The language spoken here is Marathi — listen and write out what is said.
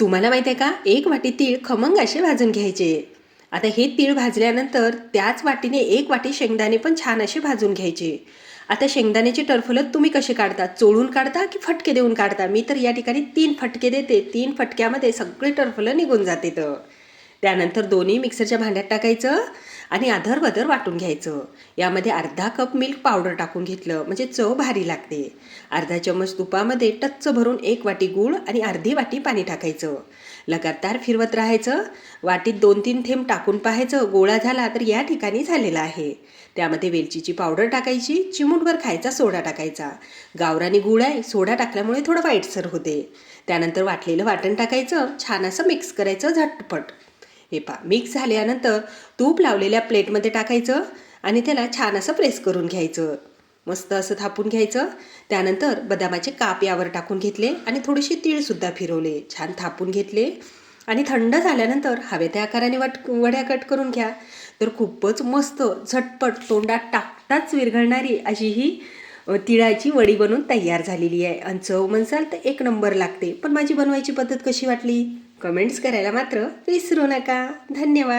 तुम्हाला माहिती आहे का? एक वाटी तीळ खमंग असे भाजून घ्यायचे. आता हे तीळ भाजल्यानंतर त्याच वाटीने एक वाटी शेंगदाणे पण छान असे भाजून घ्यायचे. आता शेंगदाण्याची टरफलं तुम्ही कसे काढता? चोळून काढता की फटके देऊन काढता? मी तर या ठिकाणी तीन फटके देते. तीन फटक्यामध्ये सगळे टरफलं निघून जाते तर. त्यानंतर दोन्ही मिक्सरच्या भांड्यात टाकायचं आणि आधरबदर वाटून घ्यायचं. यामध्ये अर्धा कप मिल्क पावडर टाकून घेतलं म्हणजे चव भारी लागते. अर्धा चम्मच तुपामध्ये टच्च भरून एक वाटी गूळ आणि अर्धी वाटी पाणी टाकायचं. लगातार फिरवत राहायचं. वाटीत दोन तीन थेंब टाकून पाहायचं. गोळा झाला तर या ठिकाणी झालेला आहे. त्यामध्ये वेलचीची पावडर टाकायची चिमूटभर खायचा सोडा टाकायचा. गावरानी गुळ आहे सोडा टाकल्यामुळे थोडं वाईटसर होते. त्यानंतर वाटलेलं वाटण टाकायचं. छान असं मिक्स करायचं झटपट. हे पा मिक्स झाल्यानंतर तूप लावलेल्या प्लेटमध्ये टाकायचं आणि त्याला छान असं प्रेस करून घ्यायचं. मस्त असं थापून घ्यायचं. त्यानंतर बदामाचे काप यावर टाकून घेतले आणि थोडीशी तीळसुद्धा फिरवले. छान थापून घेतले. आणि थंड झाल्यानंतर हवे त्या आकाराने वाट वड्या कट करून घ्या. तर खूपच मस्त झटपट तोंडात टाकताच विरघळणारी अशी ही तिळाची वडी बनून तयार झालेली आहे. आणि चव म्हणसाल तर एक नंबर लागते. पण माझी बनवायची पद्धत कशी वाटली? कमेंट्स करायला मात्र विसरू नका. धन्यवाद.